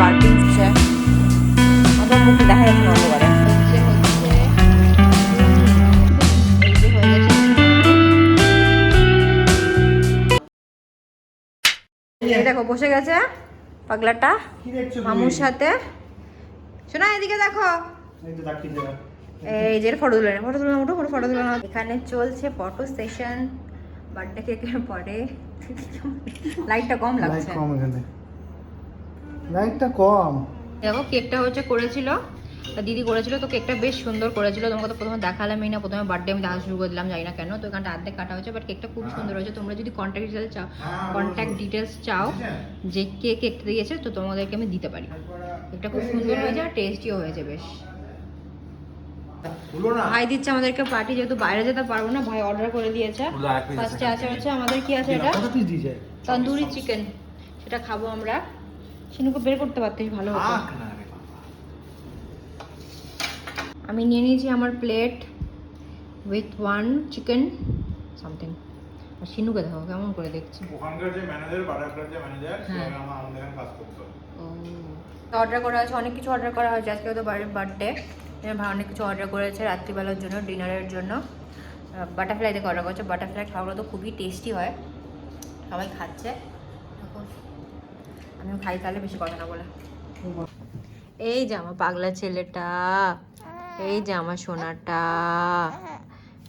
হচ্ছে। আমার মুখে দেখা যাচ্ছে না অন্ধকারে দেখো বসে গেছে পাগলাটা মামুর সাথে। শোনা এদিকে দেখো। এই যে ফটো তুলে ফটো তুলে উঠো ফটো ফটো তুলে। এখানে চলছে ফটো সেশন বার্থডে কেকের পরে। লাইটটা কম লাগছে। কম এখানে। লাইটটা কম। দেখো কেকটা হচ্ছে করেছিল। দিদি করেছিল তো কেকটা বেশ সুন্দর করেছিল। তোমাকে তো প্রথমে দেখালামই না প্রথমে বার্থডে আমি দেখা শুরু করে দিলাম জানি না কেন। তো এখানটা আর্ধেক কাটা হয়েছে বাট কেকটা খুব সুন্দর হয়েছে। তোমরা যদি কন্ট্যাক্ট ডিটেলস চাও কন্ট্যাক্ট ডিটেলস চাও যে কে কেকটা দিয়েছে তো তোমাদেরকে আমি দিতে পারি। কেকটা খুব সুন্দর হয়েছে আর টেস্টিও হয়েছে বেশ। ভাই দিচ্ছে আমাদেরকে পার্টি যেহেতু বাইরে যেতে পারব না ভাই অর্ডার করে দিয়েছে। ফার্স্টে আছে। হচ্ছে আমাদের কি আছে এটা? তন্দুরি চিকেন সেটা খাব আমরা। সিনুকে বের করতে পারতিস ভালো হতো। আমি নিয়ে নিয়েছি আমার plate with one chicken something আর সিনুকে দেখো কেমন করে দেখছি। ওখানকার যে ম্যানেজার যে ম্যানেজার। সে আমার আমাদের কাজ করতো। অর্ডার করা হয়েছে অনেক কিছু অর্ডার করা হয়েছে। আজকে তো বাড়ির বার্থডে ভাই অনেক কিছু অর্ডার করেছে রাত্রিবেলার জন্য ডিনারের জন্য। বাটারফ্লাই থেকে অর্ডার করেছে। বাটারফ্লাই খাওয়াগুলো তো খুবই টেস্টি হয়। সবাই খাচ্ছে। আমিও খাই তাহলে বেশি কথা না বলে। এই যে আমার পাগলা ছেলেটা এই যে আমার সোনাটা।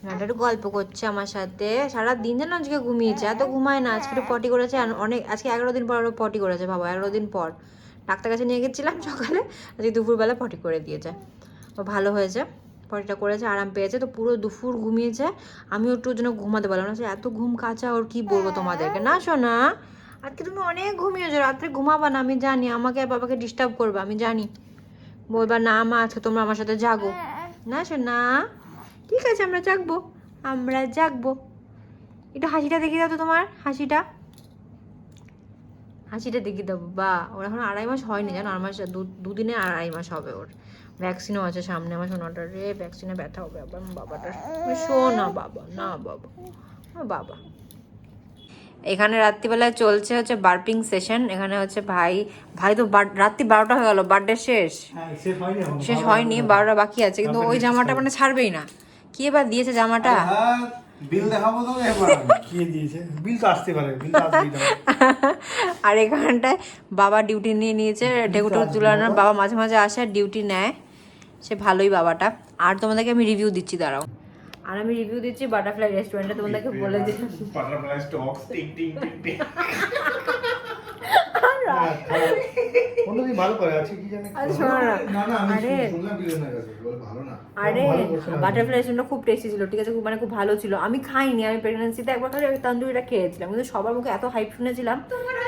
সোনাটা একটু গল্প করছে আমার সাথে। সারা দিন যেন আজকে ঘুমিয়েছে এত ঘুমায় না। আজকে একটু পটি করেছে অনেক আজকে এগারো দিন পর আরও পটি করেছে ভাবো এগারো দিন পর। ডাক্তার কাছে নিয়ে গেছিলাম সকালে আজকে দুপুরবেলা পটি করে দিয়েছে। তো ভালো হয়েছে পটিটা করেছে আরাম পেয়েছে। তো পুরো দুপুর ঘুমিয়েছে। আমিও একটু জন্য ঘুমাতে পারলাম না এত ঘুম কাঁচা ওর কি বলব তোমাদেরকে? না শোনা আজকে তুমি অনেক ঘুমিয়েছো রাত্রে ঘুমাবা না আমি জানি আমাকে আর বাবাকে ডিস্টার্ব করবে আমি জানি। বলবা না মা আজকে তোমরা আমার সাথে জাগো। না শোনা ঠিক আছে আমরা জাগবো আমরা জাগবো। একটু হাসিটা দেখিয়ে দাও তো তোমার হাসিটা। হাসিটা দেখিয়ে দাও বা ওর এখন আড়াই মাস হয়নি জানো আর মাস দু- দুদিনে আড়াই মাস হবে ওর। ভ্যাকসিনও আছে সামনে আমার সোনাটার রে ভ্যাকসিনে ব্যথা হবে আবার বাবাটার। শো না বাবা না বাবা বাবা। এখানে রাত্রিবেলায় চলছে হচ্ছে বার্পিং সেশন। এখানে হচ্ছে ভাই ভাই তো রাত্রি বারোটা হয়ে গেল বার্থডে শেষ। হ্যাঁ শেষ হয়নি বারোটা বাকি আছে কিন্তু ওই জামাটা মানে ছাড়বেই না। কি এবার দিয়েছে জামাটা? বিল দেখাবো তো এবার কি দিয়েছে? বিল তো আসতে পারে বিল তো আসতেই আর এখানটায় বাবা ডিউটি নিয়ে নিয়েছে ঢেকুটো তুলানোর বাবা। মাঝে মাঝে আসে ডিউটি নেয়। সে ভালোই বাবাটা। আর তোমাদেরকে আমি রিভিউ দিচ্ছি দাঁড়াও। আর আমি রিভিউ দিচ্ছি বাটারফ্লাই রেস্টুরেন্টে তোমাদেরকে বলে দিচ্ছি। বাটারফ্লাই স্টক টিং টিং টিং টিং। হ্যাঁ। বাটারফ্লাই খুব টেস্টি ছিল ঠিক আছে খুব মানে খুব ভালো ছিল। আমি খাইনি আমি প্রেগনেন্সিতে একবার খালি তন্দুরিটা খেয়েছিলাম কিন্তু সবার মুখে এত হাইপ শুনেছিলাম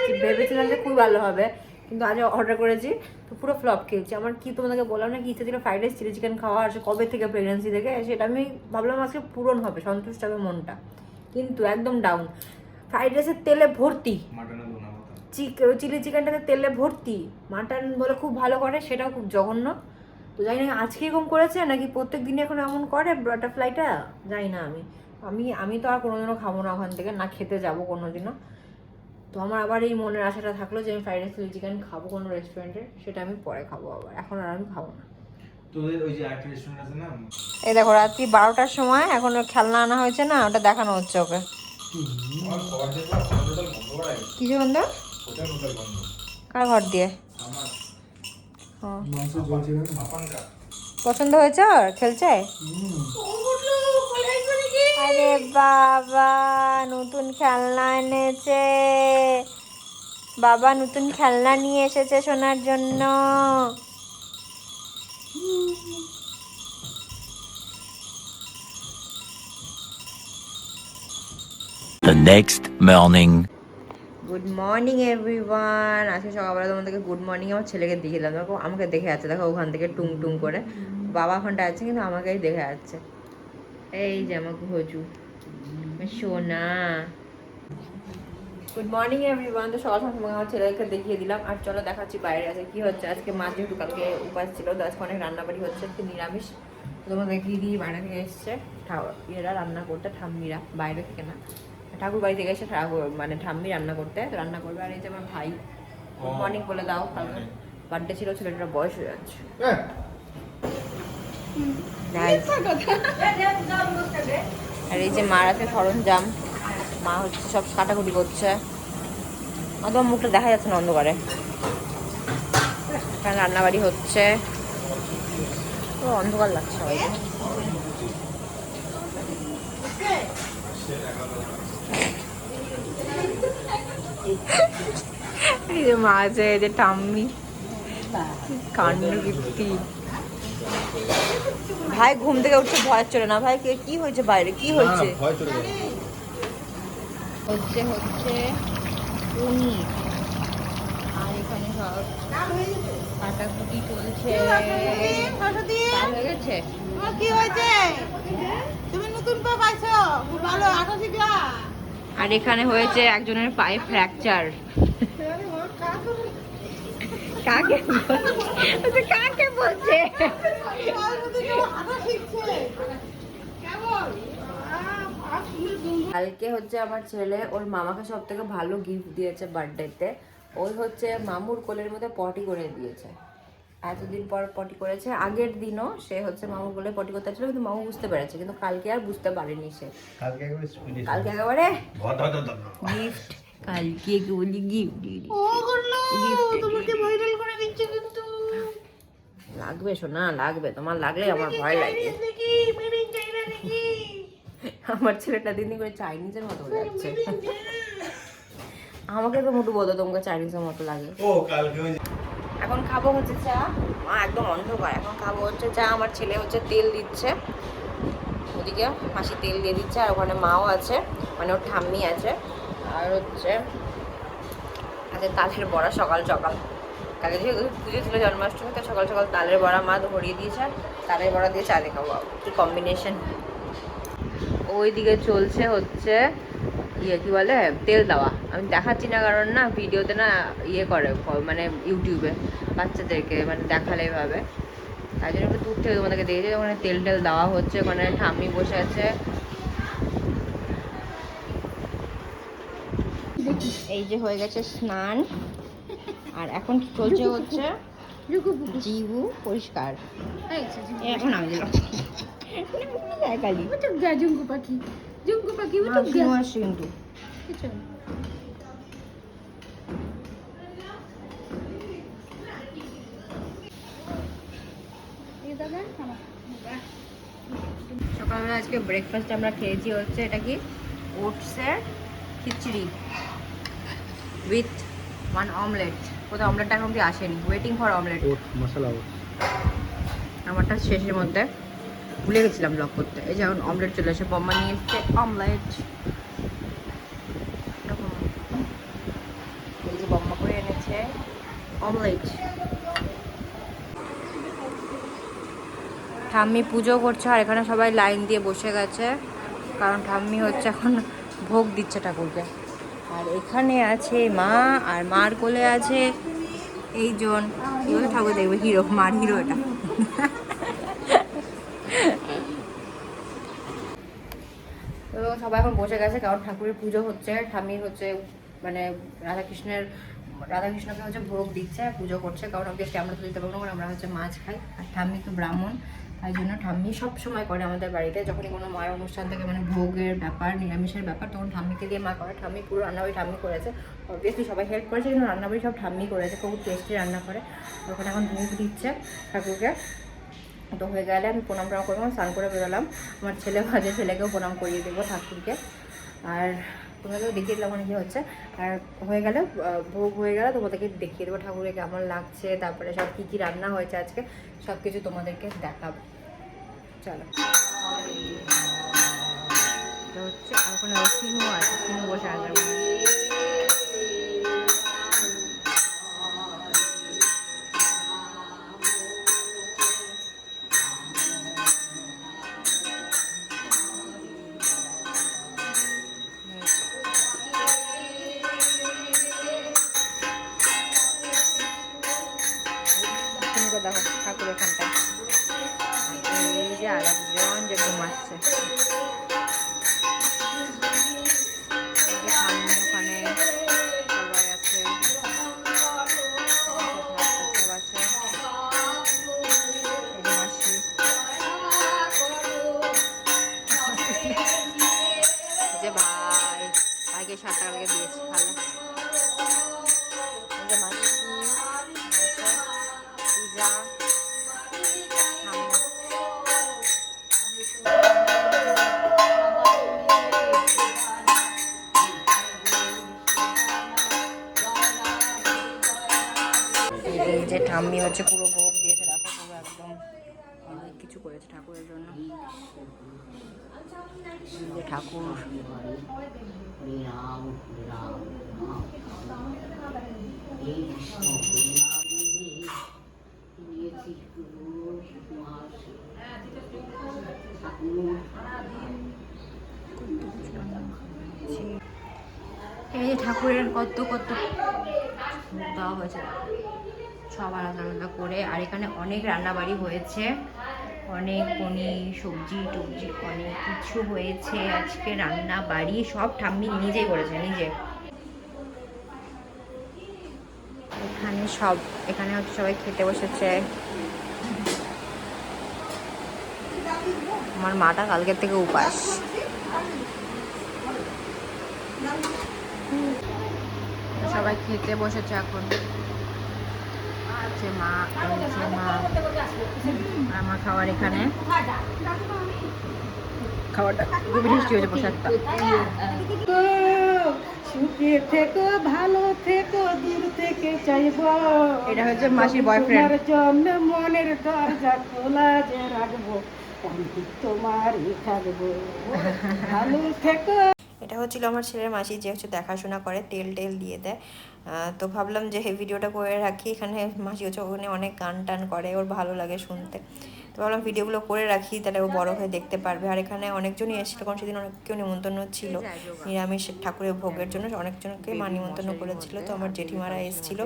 যে ভেবেছিলাম যে খুব ভালো হবে। কিন্তু আজ অর্ডার করেছি তো পুরো ফ্লপ খেয়েছি। আমার কি তোমাদেরকে বললাম না কি ইচ্ছা ছিল ফ্রাইড রাইস চিলি চিকেন খাওয়া আর কবে থেকে প্রেগনেন্সি থেকে সেটা আমি ভাবলাম আজকে পূরণ হবে সন্তুষ্ট হবে মনটা। কিন্তু একদম ডাউন ফ্রাইড রাইসের তেলে ভর্তি। চিলি চিকেনটাতে তেলে ভর্তি। মাটন বলে খুব ভালো করে সেটাও খুব জঘন্য। তো জানি না আজকে এরকম করেছে নাকি প্রত্যেক দিন এখন এমন করে বাটারফ্লাইটা জানি না আমি। আমি আমি তো আর কোনোদিনও খাব না ওখান থেকে না খেতে যাব কোনোদিনও। তো আমার আবার এই মনের আশাটা থাকল যে আমি ফ্রাইড রাইস চিলি চিকেন খাব কোনো রেস্টুরেন্টে সেটা আমি পরে খাব আবার। এখন আর আমি খাব না। তোদের ওই যে একটা রেস্টুরেন্ট আছে না এই দেখো রাত্রি বারোটার সময় এখন খেলনা আনা হয়েছে না ওটা দেখানো হচ্ছে ওকে। কিছু বন্ধ কার ঘর দিয়ে? ও। মাংস জ্বলছে না? আপনকা পছন্দ হয়েছে ওর? খেলছে? আরে বাবা নতুন খেলনা এনেছে। বাবা নতুন খেলনা নিয়ে এসেছে শোনার জন্য। The next morning. Good morning everyone আজকে সকালবেলা তোমাদেরকে গুড মর্নিং আমার ছেলেকে দেখিলাম দেখো আমাকে দেখে যাচ্ছে। দেখো ওখান থেকে টুং টুং করে বাবা ওখানটা আছে কিন্তু আমাকেই দেখে যাচ্ছে। এই যে আমার ঘজু সোনা। গুড মর্নিং এভরিওয়ান তো সকাল সকাল তোমাকে আমার ছেলেকে দেখিয়ে দিলাম। আর চলো দেখাচ্ছি বাইরে আছে কি হচ্ছে। আজকে মা যেহেতু কালকে উপাস ছিল তো আজকে অনেক রান্নাবাড়ি হচ্ছে। আজকে নিরামিষ। তো তোমাকে দেখিয়ে দিই বাইরে থেকে এসছে ঠাকুর ইয়েরা রান্না করতে ঠাম্মিরা। বাইরে থেকে না। ঠাকুর বাড়ি থেকে এসে ঠাকুর মানে ঠাম্মি রান্না করতে তো রান্না করবে। আর এই যে আমার ভাই গুড মর্নিং বলে দাও। কালকে বার্থডে ছিল ছেলেটার বয়স হয়ে যাচ্ছে হ্যাঁ. আর এই যে মার আছে সরঞ্জাম, মা হচ্ছে সব কাটাকুটি করছে। অথবা মুখটা দেখা যাচ্ছে না অন্ধকারে। এখানে রান্নাবাড়ি হচ্ছে। পুরো অন্ধকার লাগছে এই যে মা আছে এই যে টাম্মি কাণ্ড কীর্তি। ভাই ঘুম থেকে উঠছে ভয় চলে না। ভাই কে- কি হয়েছে বাইরে? কি হয়েছে? হচ্ছে হচ্ছে পনির। আর এখানে সব কাটাকুটি চলছে। হয়ে গেছে? কি হয়েছে? তুমি নতুন পা পাইছো? ভালো আঠা শিখলা আর এখানে হয়েছে একজনের পায়ে ফ্র্যাকচার কাকে? কাকে? বলছে কালকে হচ্ছে আমার ছেলে ওর মামাকে সব থেকে ভালো গিফট দিয়েছে বার্থডেতে ওই হচ্ছে মামুর কোলের মধ্যে পটি করে দিয়েছে। এতদিন পর পটি করেছে। আগের দিনও সে হচ্ছে মামুর কোলে পটি করতে ছিল কিন্তু মামু বুঝতে পেরেছে কিন্তু কালকে আর বুঝতে পারেনি সে। কালকে একেবারে স্পিডে কালকে একেবারে ধর ধর ধর ধর গিফট কালকে বলি গিফট ও করল তোমাকে ভাইরাল করে দিচ্ছে কিন্তু লাগবে শোনা লাগবে। তোমার লাগলে আমার ভয় লাগে। আমার ছেলেটা দিন দিন করে চাইনিজের মতো যাচ্ছে। আমাকে তো মোটু বলো তোমাকে চাইনিজের মতো লাগে। ও কালকে এখন খাব হচ্ছে চা। মা একদম অন্ধকার। এখন খাব হচ্ছে চা। আমার ছেলে হচ্ছে তেল দিচ্ছে। ওদিকে মাসি তেল দিয়ে দিচ্ছে আর ওখানে মাও আছে। মানে ওর ঠাম্মি আছে। আর হচ্ছে আগে তালের বড়া সকাল সকাল। যেহেতু পুজো ছিল জন্মাষ্টমী, তো সকাল সকাল তালের বড়া মা ধরিয়ে দিয়েছে তালের বড়া দিয়ে চা দিয়ে খাব। কি কম্বিনেশন ওইদিকে চলছে হচ্ছে ইয়ে কি বলে? তেল দেওয়া। আমি দেখাচ্ছি না, কারণ না ভিডিওতে না ইয়ে করে মানে ইউটিউবে বাচ্চাদেরকে মানে দেখালে এভাবে। তাই জন্য একটু দূর থেকে তোমাদেরকে দেখেছি, ওখানে তেল টেল দেওয়া হচ্ছে, ওখানে ঠাম্মি বসে আছে। এই যে হয়ে গেছে স্নান। আর এখন কি চলছে হচ্ছে? জিবু পরিষ্কার। এখন আমি দিলাম জুঙ্কু পাখি। জুঙ্কু পাখি কিন্তু সকালবেলা আজকে ব্রেকফাস্ট আমরা খেয়েছি হচ্ছে এটা কি? ওটসের খিচড়ি উইথ ওয়ান অমলেট কোথাও অমলেটটা এখন অব্দি আসেনি। ওয়েটিং ফর অমলেট মশলা আমারটা শেষের মধ্যে ভুলে গেছিলাম ব্লগ করতে। এই যে এখন অমলেট চলে এসে বম্মা নিয়ে এসছে অমলেট। এই যে করে এনেছে অমলেট ঠাম্মি পুজো করছে আর এখানে সবাই লাইন দিয়ে বসে গেছে। কারণ ঠাম্মি হচ্ছে এখন ভোগ দিচ্ছে ঠাকুরকে। আর এখানে আছে মা, আর মার কোলে আছে এইজন। এবার ঠাকুর দেখবে হিরো মার হিরো এটা। তো সবাই এখন বসে গেছে, কারণ ঠাকুরের পুজো হচ্ছে ঠামির হচ্ছে মানে রাধাকৃষ্ণের, রাধাকৃষ্ণকে হচ্ছে ভোগ দিচ্ছে, পুজো করছে, কারণ আমরা তো দিতে পারব না আমরা হচ্ছে মাছ খাই, আর ঠাম্মি তো ব্রাহ্মণ। তাই জন্য ঠাম্মি সব সময় করে আমাদের বাড়িতে। যখনই কোনো মায়ের অনুষ্ঠান থাকে মানে ভোগের ব্যাপার, নিরামিষের ব্যাপার, তখন ঠাম্মিকে দিয়ে মা করে। ঠাম্মি পুরো রান্নাবাড়ি ঠাম্মি করেছে। অবভিয়াসলি সবাই হেল্প করেছে, কিন্তু রান্নাবাড়ি সব ঠাম্মি করেছে। খুব টেস্টি রান্না করে। ওখানে এখন ভোগ দিচ্ছে ঠাকুরকে। তো হয়ে গেলে আমি প্রণাম প্রণাম করব, স্নান করে বেরোলাম। আমার ছেলে ভাজে ছেলেকেও প্রণাম করিয়ে দেবো ঠাকুরকে। আর তোমাদেরও দেখিয়ে দিলাম অনেক হচ্ছে। আর হয়ে গেলে ভোগ হয়ে গেলে তোমাদেরকে দেখিয়ে দেবো ঠাকুরকে কেমন লাগছে, তারপরে সব কী কী রান্না হয়েছে আজকে সব কিছু তোমাদেরকে দেখাবো। চলো। তো হচ্ছে আর ওখানে সিনু আছে সিনু বসে সিনুকে দেখো ঠাকুর এখানটায় আর এই যে আরেকজন যে ঘুমাচ্ছে হচ্ছে পুরো ভোগ দিয়েছে, দেখো পুরো একদম অনেক কিছু করেছে ঠাকুরের জন্য। ঠাকুর। এই যে ঠাকুরের কত কত দেওয়া হয়েছে। সব আলাদা আলাদা করে। আর এখানে অনেক রান্নাবাড়ি হয়েছে। অনেক পনির, সবজি, টবজি, অনেক কিছু হয়েছে। আজকে রান্না বাড়ি সব ঠাম্মি নিজেই করেছে, নিজে। এখানে সব, এখানে হচ্ছে সবাই খেতে বসেছে। আমার মাটা কালকের থেকে উপাস। সবাই খেতে বসেছে এখন। আছে মা এই মা। আমার খাবার এখানে। খাবারটা খুবই বৃষ্টি হয়েছে প্রসাদটা। সুখে থেকো ভালো থেকো দূর থেকে চাইব। এটা হচ্ছে মাসির বয়ফ্রেন্ড তোমার জন্য মনের দরজা খোলা যে রাখব তোমারই থাকব। ভালো থেকো। এটা হচ্ছিল আমার ছেলের মাসি যে হচ্ছে দেখাশোনা করে তেল টেল দিয়ে দেয়। তো ভাবলাম যে এই ভিডিওটা করে রাখি। এখানে মাসি হচ্ছে ওখানে অনেক গান টান করে, ওর ভালো লাগে শুনতে। তো ভাবলাম ভিডিওগুলো করে রাখি, তাহলে ও বড় হয়ে দেখতে পারবে। আর এখানে অনেকজনই এসেছিল, কারণ সেদিন অনেক কেউ নিমন্ত্রণ ছিল। নিরামিষ ঠাকুরের ভোগের জন্য অনেকজনকে মা নিমন্ত্রণ করেছিল, তো আমার জেঠিমারা এসেছিল।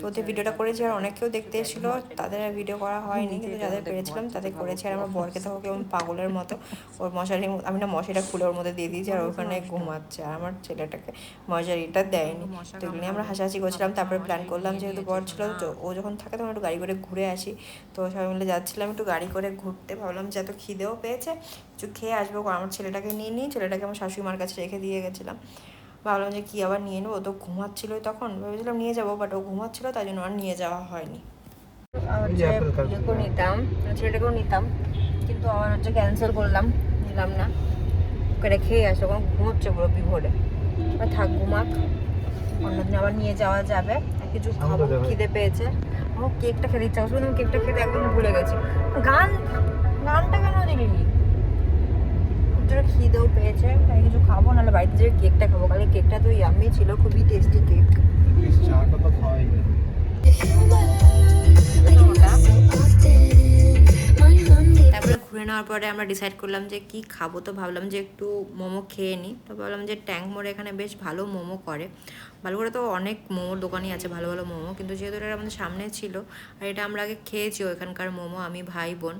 তো ওদের ভিডিওটা করেছি আর অনেকেও দেখতে এসেছিল তাদের ভিডিও করা হয়নি, কিন্তু যাদের পেরেছিলাম তাদের করেছি। আর আমার বরকে তো কেমন পাগলের মতো, ওর মশারি, আমি না মশারিটা খুলে ওর মধ্যে দিয়ে দিয়েছি, আর ওখানে ঘুমাচ্ছে। আর আমার ছেলেটাকে মশারিটা দেয়নি। তো এগুলো আমরা হাসাহাসি করছিলাম, তারপরে প্ল্যান করলাম, যেহেতু বর ছিল, তো ও যখন থাকে তখন একটু গাড়ি করে ঘুরে আসি। তো সবাই মিলে যাচ্ছিলাম, একটু গাড়ি করে ঘুরতে ভাবলাম যে এত খিদেও পেয়েছে। কিছু খেয়ে আসব আমার ছেলেটাকে নিয়ে নিই ছেলেটাকে আমার শাশুড়ি মার কাছে রেখে দিয়ে গেছিলাম। ভাবলাম যে কি আবার নিয়ে নেব? তো ঘুমাচ্ছিলোই তখন। ভেবেছিলাম নিয়ে যাব বাট ও ঘুমাচ্ছিল তাই জন্য আর নিয়ে যাওয়া হয়নি। হচ্ছে নিতাম। ছেলেটাকেও নিতাম। কিন্তু আমার হচ্ছে ক্যান্সেল করলাম। নিলাম না। ওকে রেখেই আসলো কারণ ঘুমোচ্ছে পুরো বিভোরে। থাক ঘুমাক। অন্যদিন আবার নিয়ে যাওয়া যাবে। কিছু খাব খিদে পেয়েছে। আমার কেকটা খেতে ইচ্ছা করছিল আমি কেকটা খেতে একদম ভুলে গেছি। গান গানটা কেন দিলি জোরে খিদেও পেয়েছে তাই কিছু খাব নাহলে বাড়িতে যে কেকটা খাব। কালকে কেকটা তো ইয়াম্মি ছিল খুবই টেস্টি কেক। চাটা তো তারপরে ঘুরে নেওয়ার পরে আমরা ডিসাইড করলাম যে কি খাব তো ভাবলাম যে একটু মোমো খেয়ে নিই তো ভাবলাম যে ট্যাঙ্ক মোড়ে এখানে বেশ ভালো মোমো করে। ভালো করে তো অনেক মোমোর দোকানই আছে, ভালো ভালো মোমো। কিন্তু যেহেতু এটা আমাদের সামনে ছিল, আর এটা আমরা আগে খেয়েছি এখানকার মোমো, আমি, ভাই, বোন।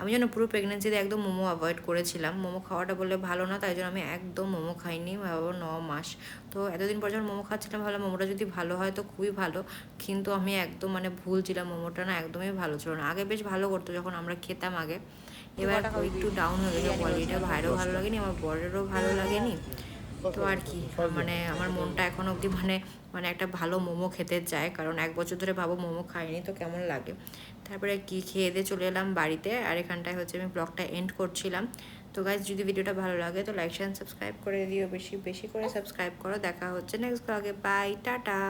আমি যেন পুরো প্রেগনেন্সিতে একদম মোমো অ্যাভয়েড করেছিলাম। মোমো খাওয়াটা বললে ভালো না তাই জন্য আমি একদম মোমো খাইনি ভাবো ন মাস। তো এতদিন পর যখন মোমো খাচ্ছিলাম ভাবলাম মোমোটা যদি ভালো হয় তো খুবই ভালো। কিন্তু আমি একদম মানে ভুল ছিলাম মোমোটা না একদমই ভালো ছিল না। আগে বেশ ভালো করতো যখন আমরা খেতাম আগে। এবার একটু ডাউন হয়ে গেছে কোয়ালিটিটা ভাইরও ভালো লাগেনি আমার বরেরও ভালো লাগেনি। তো আর কি মানে আমার মনটা এখন অবধি মানে মানে একটা ভালো মোমো খেতে চায় কারণ এক বছর ধরে ভাবো মোমো খাইনি তো কেমন লাগে? তারপরে কি খেয়ে দিয়ে চলে এলাম বাড়িতে। আর এখানটায় হচ্ছে আমি ব্লগটা এন্ড করছিলাম। তো গাইজ যদি ভিডিওটা ভালো লাগে তো লাইক শেয়ার সাবস্ক্রাইব করে দিও। বেশি বেশি করে সাবস্ক্রাইব করো। দেখা হচ্ছে নেক্সট ব্লগে বাই টাটা।